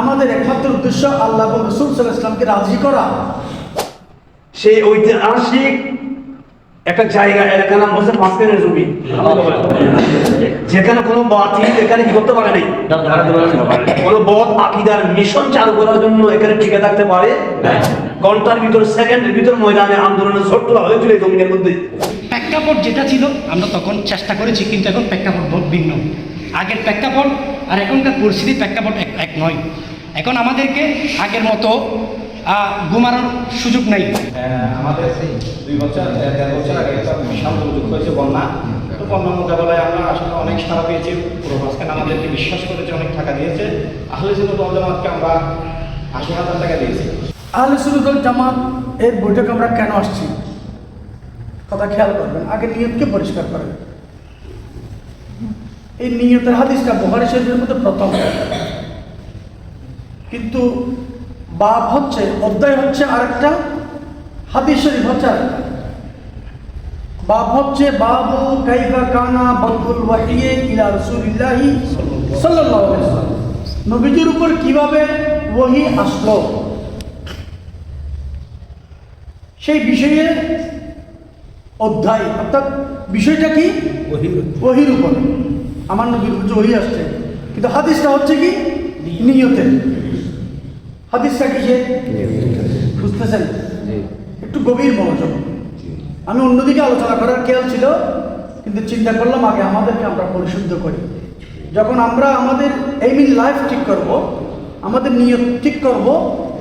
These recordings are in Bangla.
আমাদের একমাত্র উদ্দেশ্য আল্লাহ এবং রসুল ইসলামকে রাজি করা। সেই ঐতিহাসিক একটা জায়গা এলাকার নাম হচ্ছে মাঝখানের জমি যেখানে কোনো বাতি এখানে কি করতে পারে নাই? কোনো বদ আকিদার মিশন চালু করার জন্য এখানে টিকে থাকতে পারে? ঘণ্টার ভিতর সেকেন্ডের ভিতর ময়দানে আন্দোলনের ছোট্ট হয়েছিল এই জমিনের মধ্যে। প্রেক্ষাপট যেটা ছিল আমরা তখন চেষ্টা করেছি কিন্তু এখন প্রেক্ষাপট বহুত ভিন্ন। আগের প্রেক্ষাপট আর এখনকার পরিস্থিতি প্রেক্ষাপট এক নয়। এখন আমাদেরকে আগের মতো আহ, ঘুমানোর সুযোগ নেই। আহ, আমাদের দুই বছর দেড় বছর আগে একটা বিশাল দুর্যোগ হয়েছে বন্যা। তো বন্যা মোকাবেলায় আমরা আসলে অনেক সারা পেয়েছি। পুরো মাঝখানে আমাদেরকে বিশ্বাস করেছে অনেক টাকা দিয়েছে। আসলে ছিল দলজামাতকে আমরা আশি হাজার টাকা দিয়েছি। আহলে সুরুদল জামাত এর বৈঠক আমরা কেন আসছি? কথা খেয়াল করবেন আগে নিয়তকে পরিষ্কার করেন। এই নিয়তের হাদিসটা বোহারি শরীফের মধ্যে প্রথম। কিন্তু বাব হচ্ছে অধ্যায় হচ্ছে আরেকটা হাদিস শরীফ হচ্ছে আরেকটা। বাব হচ্ছে বাবু কাইফা কানা বদুল ওয়াহিয়ে ইলা রাসূলিল্লাহি সাল্লাল্লাহু আলাইহি ওয়াসাল্লাম। নবীজির উপর কীভাবে ওহী আসলো? সেই বিষয়ে অধ্যায় অর্থাৎ বিষয়টা কি? ওহির উপর। আমার নবীর ওহি আসছে কিন্তু হাদিসটা হচ্ছে কি? নিয়তের। হাদিসটা কি বুঝতেছেন একটু গভীর মনোযোগ। আমি অন্যদিকে আলোচনা করার খেয়াল ছিল কিন্তু চিন্তা করলাম আগে আমাদেরকে আমরা পরিশুদ্ধ করি। যখন আমরা আমাদের এইমিন লাইফ ঠিক করব আমাদের নিয়ত ঠিক করব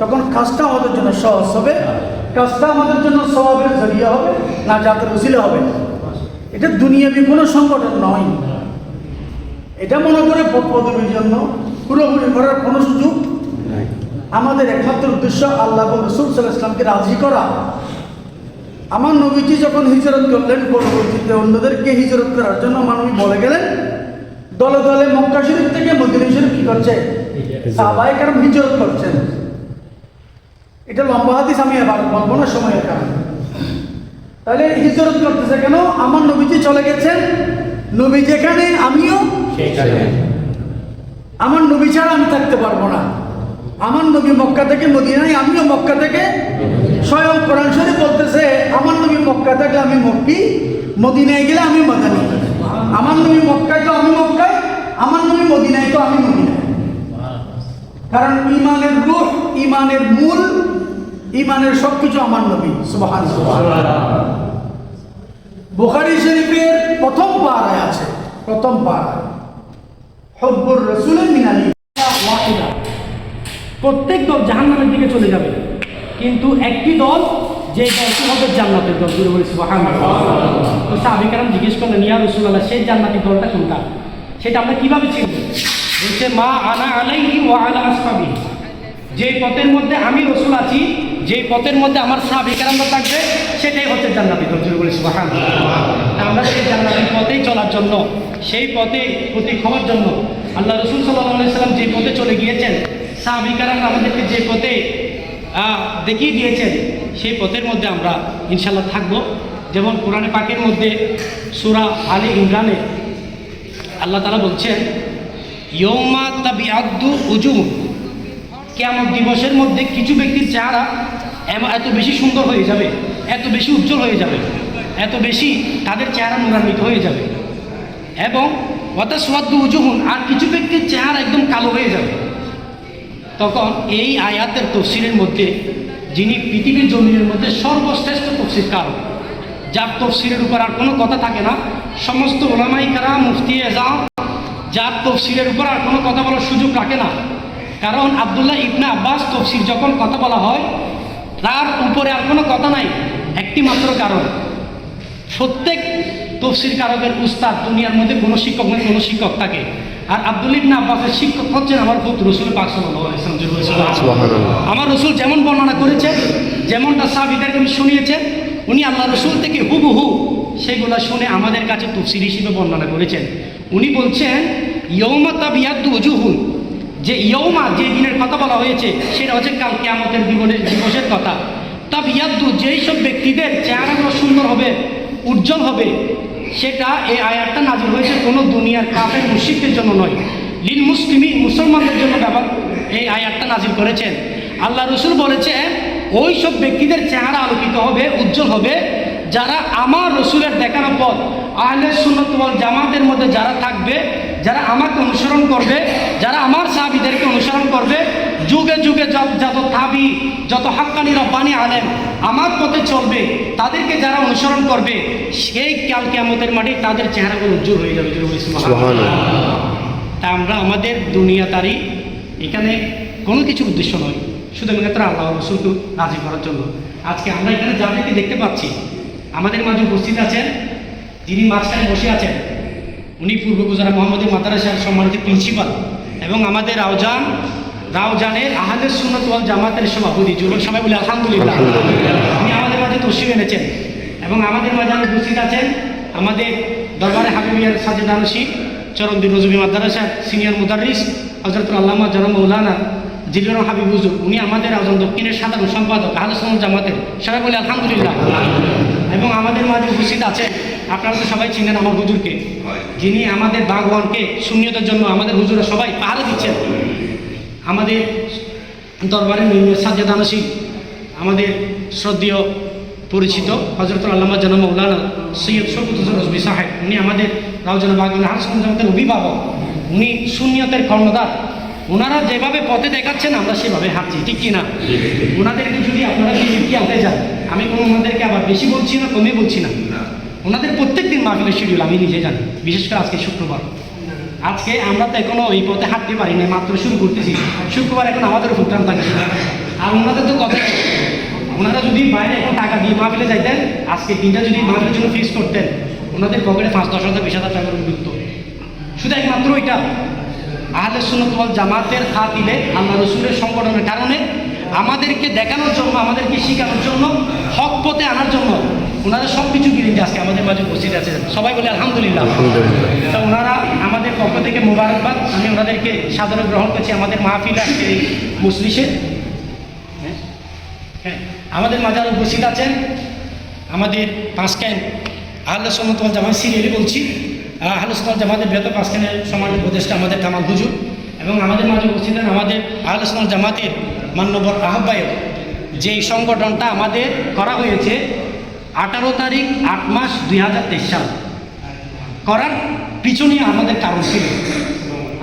তখন কাজটা আমাদের জন্য সহজ হবে কাজটা আমাদের জন্য স্বভাবের জরিয়া হবে না জাতের উচিলে হবে। এটা দুনিয়াবি কোনো সংগঠন নয়। এটা মনে করে পদ পদবীর জন্য পুরোপুরি করার কোনো সুযোগ আমাদের একমাত্র উদ্দেশ্য আল্লাহ এবং রসুল সাল্লাহ ইসলামকে রাজি করা। আমার নবীজি যখন হিজরত করলেন পরবর্তীতে অন্যদেরকে হিজরত করার জন্য নবী বলে গেলেন দলে দলে মক্কা শরীফ থেকে মদিনা শরীফ কি করছে? সাহাবাই কারণ হিজরত করছেন এটা লম্বা হাদিস আমি এবার বলব না সময়ের কারণে। তাহলে হিজরত করতেছে কেন? আমার নবীজি চলে গেছেন। নবী যেখানে আমিও আমার নবী ছাড়া আমি থাকতে পারব না। আমার নবী মক্কা থেকে মদিনায়, আমিও মক্কা থেকে স্বয়ং কোরআন শরীফ বলতেছে, আমার নবী মক্কা থাকলে আমি মক্কি, মদিনায় গেলে আমি মদানি। আমার নবী মক্কায় তো আমি মক্কায় আমার নবী মদিনায় তো আমি মদিনায়। কারণ ইমানের রূহ ইমানের মূল, ইমানের সবকিছু আমার নবী সুবহান বুখারি শরীফের প্রথম পাড়ায় আছে, প্রথম পাড়ায় হব্বুর রসুলের মিনালি প্রত্যেক দল জাহান্নামের দিকে চলে যাবে। কিন্তু একটি দল যে দলটি হবে? জান্নাতের দল। দূরে বলেছি তো সাহাবিকারাম জিজ্ঞেস করলেন, ইয়া রসুল্লাহ সেই জান্নাতি দলটা কোনটা? সেটা আমরা কীভাবে চিনব? বলছে, মা আনা আলাইহি ওয়া আলা আসহাবি। যে পথের মধ্যে আমি রসুল আছি, যে পথের মধ্যে আমার সাহাবি সাহাবিকারামরা থাকবে, সেটাই হচ্ছে জান্নাতি দল। দূরে বলেছি আমরা সেই জান্নাতি পথেই চলার জন্য, সেই পথে প্রতীক হওয়ার জন্য, আল্লাহ রসুল সাল্লাহ সাল্লাম যে পথে চলে গিয়েছেন সাহাবিকারাম আমাদেরকে যে পথে দেখিয়ে দিয়েছেন, সেই পথের মধ্যে আমরা ইনশাল্লাহ থাকব। যেমন কোরআনে পাকের মধ্যে সুরা আলী ইমরানে আল্লাহ তালা বলছেন ইয়মা তাবিআদ্দু উজুম কেমন দিবসের মধ্যে কিছু ব্যক্তির চেহারা এত বেশি সুন্দর হয়ে যাবে, এত বেশি উজ্জ্বল হয়ে যাবে, এত বেশি তাদের চেহারা নুরান্বিত হয়ে যাবে। এবং অর্থাৎ সোয়াদ্দ উজুহুন আর কিছু ব্যক্তির চেহারা একদম কালো হয়ে যাবে। তখন এই আয়াতের তফসিলের মধ্যে, যিনি পৃথিবীর জমিনের মধ্যে সর্বশ্রেষ্ঠ তফসির কারণ যার তফসিলের উপর আর কোনো কথা থাকে না, সমস্ত ওলামাই কারা মুফতি এজাম, যার তফসিলের উপর আর কোনো কথা বলার সুযোগ রাখে না। কারণ আবদুল্লাহ ইবনা আব্বাস তফসির যখন কথা বলা হয়, তার উপরে আর কোনো কথা নাই, একটি মাত্র কারণ। প্রত্যেক তফসির কারকের উস্তাদ দুনিয়ার মধ্যে কোনো শিক্ষক নেই কোনো শিক্ষক থাকে। আর আব্দুল ইবনা আব্বাসের শিক্ষক হচ্ছেন আমার খুব রসুল আমার রসুল যেমন বর্ণনা করেছে যেমনটা সাহাবিদেরকে উনি শুনিয়েছেন উনি আল্লাহ রসুল থেকে হুবহু সেগুলো শুনে আমাদের কাছে তফসির হিসেবে বর্ণনা করেছেন। উনি বলছেন ইয়ৌমা তাবিয়াদ্দু উজুহুন যে ইয়ৌমা যে দিনের কথা বলা হয়েছে সেটা হচ্ছে কাল কেয়ামতের দিবসের দিবসের কথা। তাবিয়াদ্দু যেই সব ব্যক্তিদের চেহারাগুলো সুন্দর হবে উজ্জ্বল হবে সেটা এই আয়াতটা নাজির হয়েছে কোনো দুনিয়ার কাফের মুশিকদের জন্য নয়। লিল মুসলিমি মুসলমানদের জন্য ব্যবহার এই আয়াতটা নাজিল করেছেন। আল্লাহ রসুল বলেছেন ওই সব ব্যক্তিদের চেহারা আলোকিত হবে, উজ্জ্বল হবে। যারা আমার রসুলের দেখানো পথ, আহলে সুন্নত জামাতের মধ্যে যারা থাকবে, যারা আমাকে অনুসরণ করবে, যারা আমার সাহাবিদেরকে অনুসরণ করবে যুগে যুগে যত- যত তাবি যত হাক্কানি রব্বানি আলেন আমার পথে চলবে তাদেরকে যারা অনুসরণ করবে সেই কাল কেমতের মাঠে তাদের চেহারাগুলো উজ্জ্বল হয়ে যাবে। তা আমরা আমাদের দুনিয়াতারি এখানে কোনো কিছু উদ্দেশ্য নয় শুধুমাত্র আল্লাহ রসুলকে রাজি করার জন্য আজকে আমরা এখানে যাদেরকে দেখতে পাচ্ছি আমাদের মাঝে উপস্থিত আছেন যিনি মাঝখানে বসে আছেন উনি পূর্ব গুজরা মোহাম্মদী মাদ্রাসার সম্মানিত প্রিন্সিপাল এবং আমাদের রাউজান রাউজানের আহাদের সুন্নত ওয়াল জামাতের সভাপতি যুবক সবাই বলে আলহামদুলিল্লাহ। উনি আমাদের মাঝে তসিও এনেছেন এবং আমাদের মাঝে উপস্থিত আছেন আমাদের দরবারে হাবিবিয়ার সাজেদ আনসি চরমদিন রজবি মাদ্রাসার সিনিয়র মুদারিস হজরত আল্লামা জরম মৌলানা জিলুর হাবিব হুজুর। উনি আমাদের আজম দক্ষিণের সাধারণ সম্পাদক আহলসম জামাতের। সবাই বলে আলহামদুলিল্লাহ। এবং আমাদের মাঝে উপস্থিত আছেন আপনারা তো সবাই চিনেন আমার হুজুরকে যিনি আমাদের বাগওয়ানকে শূন্যতার জন্য আমাদের হুজুরা সবাই পাহারা দিচ্ছেন। আমাদের দরবারে সাজ্জাদ আনসি, আমাদের শ্রদ্ধেয় পরিচিত হজরত আল্লামা জানা মৌলানা সৈয়দ হোসেন রসবি সাহেব, উনি আমাদের রাউজানা বাগান হাসন জামাতের অভিভাবক, উনি শূন্যতের কর্ণধার। ওনারা যেভাবে পথে দেখাচ্ছেন, আমরা সেভাবে হাঁটছি, ঠিক কি না ওনাদেরকে যদি আপনারা কি আনতে যান আমি কোনো ওনাদেরকে আবার বেশি বলছি না, কমে বলছি না। ওনাদের প্রত্যেক দিন মাহফিলের শিডিউল আমি নিজে জানি, বিশেষ করে আজকে শুক্রবার। আজকে আমরা তো এখনও এই পথে হাঁটতে পারি না মাত্র শুরু করতেছি। শুক্রবার এখন আমাদের প্রোগ্রাম থাকে। আর ওনাদের তো কথা ওনারা যদি বাইরে এখন টাকা দিয়ে মাহফিলে যাইতেন আজকে দিনটা যদি মাহফিলের জন্য ফিক্স করতেন ওনাদের পকেটে পাঁচ দশ হাজার বিশ হাজার টাকার ঢুকতো শুধু একমাত্র ওইটা আহলে সুন্নত ওয়াল জামাতের খাতিলে আল্লাহ রসুলের সংগঠনের কারণে আমাদেরকে দেখানোর জন্য আমাদেরকে শেখানোর জন্য হক পথে আনার জন্য ওনারা সব কিছু গিরিঞ্জে আজকে আমাদের মাঝে উপস্থিত আছে সবাই বলে আলহামদুলিল্লাহ। তো ওনারা পক্ষ থেকে মোবারকবাদ। আমি ওনাদেরকে সাদরে গ্রহণ করছি। আমাদের মাহফিল আজকে এই মসলিশে হ্যাঁ? হ্যাঁ। আমাদের মাঝে আরও উপস্থিত আছেন আমাদের পাঁচক্যান আহ্লা সন্ন্যতল জামাত সিরিয়ালি বলছি। আহ্লা সন্ন্যত জামাতের বৃহত্তর পাঁচক্যানের সমাজের উপদেষ্টা আমাদের কামাল হুজুর এবং আমাদের মাঝে উপস্থিত আমাদের আহ্লা সন্ন্যত জামাতের মান্যবর আহ্বায়ক। যেই সংগঠনটা আমাদের করা হয়েছে আঠারো তারিখ আট মাস দুই হাজার তেইশ সাল। করার পিছনে আমাদের কারণ ছিল।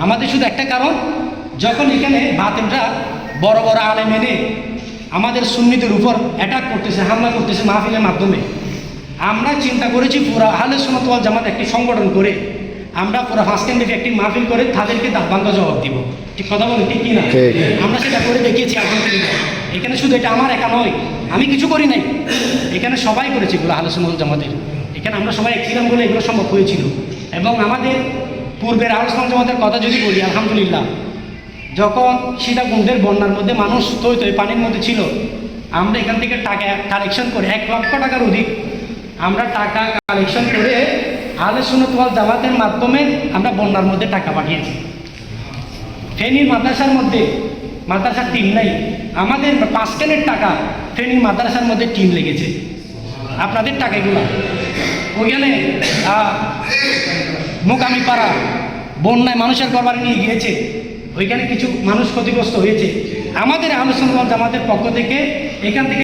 আমাদের শুধু একটা কারণ যখন এখানে বাতেনরা বড় বড় আলে মেনে আমাদের সুন্নিদের উপর অ্যাটাক করতেছে হামলা করতেছে মাহফিলের মাধ্যমে আমরা চিন্তা করেছি পুরা আহলে সোনাতওয়াল জামাত একটি সংগঠন করে আমরা পুরো ফাঁসকেন্দ্রে একটি মাহফিল করে তাদেরকে দাবাঙ্গ জবাব দিব। ঠিক কথা বলি ঠিক কিনা আমরা সেটা করে দেখিয়েছি আলহামদুলিল্লাহ। এখানে শুধু এটা আমার একা নয় আমি কিছু করি নাই। এখানে সবাই করেছে এগুলো আলোচনা জামাতের। এখানে আমরা সবাই এক ছিলাম বলে এগুলো সম্ভব হয়েছিল? এবং আমাদের পূর্বের আলোচনা জামাতের কথা যদি বলি, আলহামদুলিল্লাহ, যখন সীতা সীতাকুণ্ডের বন্যার মধ্যে মানুষ তৈ তৈ পানির মধ্যে ছিল, আমরা এখান থেকে টাকা কালেকশন করে এক লক্ষ টাকার অধিক আমরা টাকা কালেকশন করে আলে সুনতওয়াল জামাতের মাধ্যমে আমরা বন্যার মধ্যে টাকা পাঠিয়েছি। ফেনীর মাদ্রাসার মধ্যে মাদ্রাসার টিম নাই, আমাদের পাঁচখানের টাকা ফেনীর মাদ্রাসার মধ্যে টিম লেগেছে। আপনাদের টাকা এগুলো ওইখানে মোকামি পাড়া, বন্যায় মানুষের গরবারে নিয়ে গিয়েছে। ওইখানে কিছু মানুষ ক্ষতিগ্রস্ত হয়েছে। আমাদের আলোচনা আমাদের পক্ষ থেকে এখান থেকে